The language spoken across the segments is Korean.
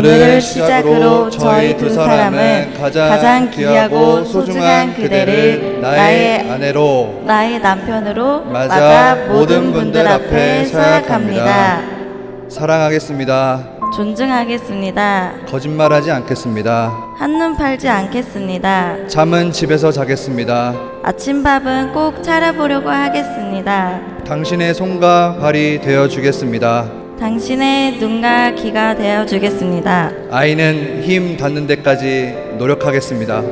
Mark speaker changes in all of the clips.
Speaker 1: 오늘을 시작으로 저희 두 사람은 가장 귀하고 소중한 그대를 나의 아내로
Speaker 2: 나의 남편으로
Speaker 1: 맞아 모든 분들 앞에 서약합니다. 사랑하겠습니다.
Speaker 2: 존중하겠습니다.
Speaker 1: 거짓말하지 않겠습니다.
Speaker 2: 한눈 팔지 않겠습니다.
Speaker 1: 잠은 집에서 자겠습니다.
Speaker 2: 아침밥은 꼭 차려보려고 하겠습니다.
Speaker 1: 당신의 손과 발이 되어 주겠습니다.
Speaker 2: 당신의 눈과 귀가 되어 주겠습니다.
Speaker 1: 아이는 힘 닿는 데까지 노력하겠습니다.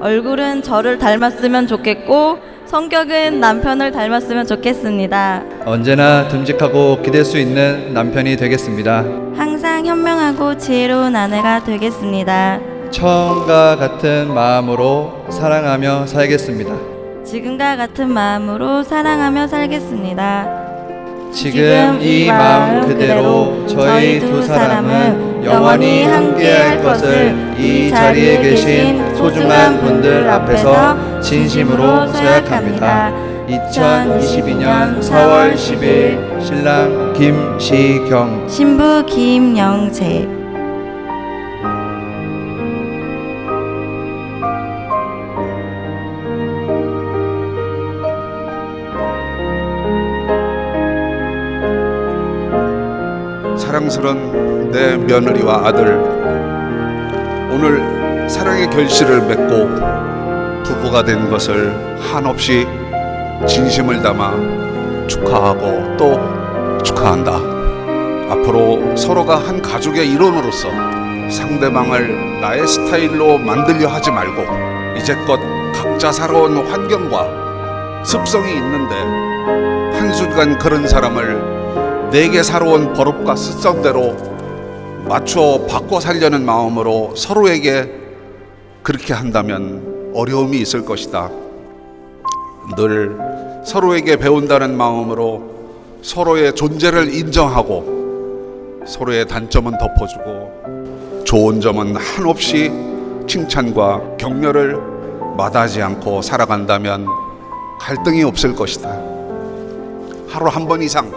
Speaker 2: 얼굴은 저를 닮았으면 좋겠고 성격은 남편을 닮았으면 좋겠습니다.
Speaker 1: 언제나 듬직하고 기댈 수 있는 남편이 되겠습니다.
Speaker 2: 항상 현명하고 지혜로운 아내가 되겠습니다.
Speaker 1: 처음과 같은 마음으로 사랑하며 살겠습니다.
Speaker 2: 지금과 같은 마음으로 사랑하며 살겠습니다.
Speaker 1: 지금 이 마음 그대로 저희 두 사람은 영원히 함께할 것을 이 자리에 계신 소중한 분들 앞에서 진심으로 서약합니다. 2022년 4월 10일 신랑 김시경
Speaker 2: 신부 김영재
Speaker 3: 사랑스런 내 며느리와 아들 오늘 사랑의 결실을 맺고 부부가 된 것을 한없이 진심을 담아 축하하고 또 축하한다. 앞으로 서로가 한 가족의 일원으로서 상대방을 나의 스타일로 만들려 하지 말고 이제껏 각자 살아온 환경과 습성이 있는데 한순간 그런 사람을 내게 살아온 버릇과 습성대로 맞춰 바꿔 살려는 마음으로 서로에게 그렇게 한다면 어려움이 있을 것이다. 늘 서로에게 배운다는 마음으로 서로의 존재를 인정하고 서로의 단점은 덮어주고 좋은 점은 한없이 칭찬과 격려를 마다하지 않고 살아간다면 갈등이 없을 것이다. 하루 한 번 이상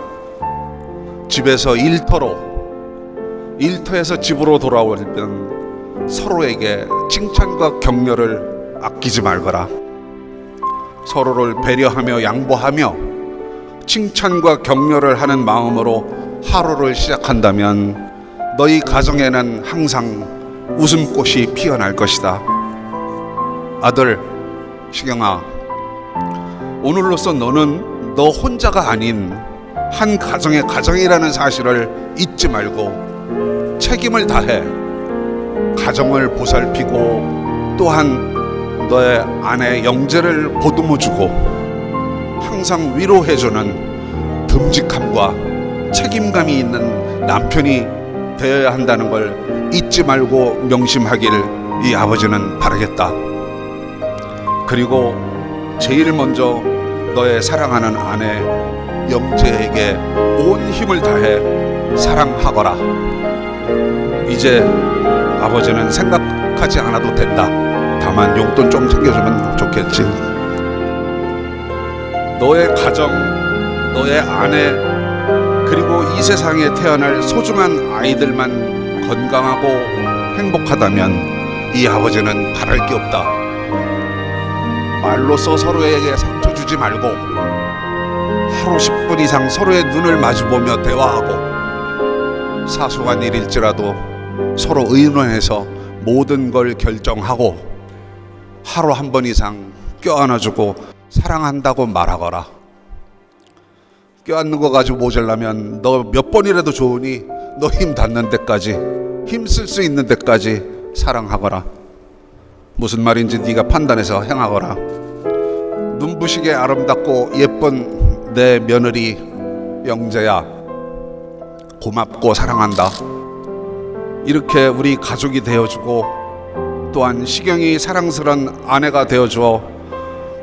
Speaker 3: 집에서 일터로 일터에서 집으로 돌아올 때는 서로에게 칭찬과 격려를 아끼지 말거라. 서로를 배려하며 양보하며 칭찬과 격려를 하는 마음으로 하루를 시작한다면 너희 가정에는 항상 웃음꽃이 피어날 것이다. 아들 시경아 오늘로써 너는 너 혼자가 아닌 한 가정의 가정이라는 사실을 잊지 말고 책임을 다해 가정을 보살피고 또한 너의 아내 영재를 보듬어주고 항상 위로해주는 듬직함과 책임감이 있는 남편이 되어야 한다는 걸 잊지 말고 명심하길 이 아버지는 바라겠다. 그리고 제일 먼저 너의 사랑하는 아내 영재에게 온 힘을 다해 사랑하거라. 이제 아버지는 생각하지 않아도 된다. 다만 용돈 좀 챙겨주면 좋겠지. 너의 가정, 너의 아내, 그리고 이 세상에 태어날 소중한 아이들만 건강하고 행복하다면 이 아버지는 바랄 게 없다. 말로써 서로에게 상처 주지 말고 하루 10분 이상 서로의 눈을 마주보며 대화하고 사소한 일일지라도 서로 의논해서 모든 걸 결정하고 하루 한 번 이상 껴안아주고 사랑한다고 말하거라. 껴안는 거 가지고 모자라면 너 몇 번이라도 좋으니 너 힘 닿는 데까지 힘 쓸 수 있는 데까지 사랑하거라. 무슨 말인지 네가 판단해서 행하거라. 눈부시게 아름답고 예쁜 내 며느리 영재야 고맙고 사랑한다. 이렇게 우리 가족이 되어주고 또한 시경이 사랑스런 아내가 되어주어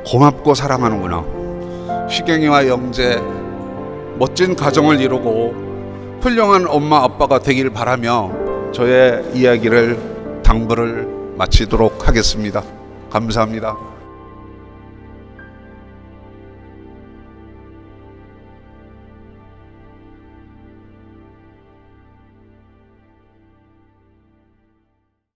Speaker 3: 고맙고 사랑하는구나. 시경이와 영재 멋진 가정을 이루고 훌륭한 엄마 아빠가 되길 바라며 저의 이야기를 당부를 마치도록 하겠습니다. 감사합니다.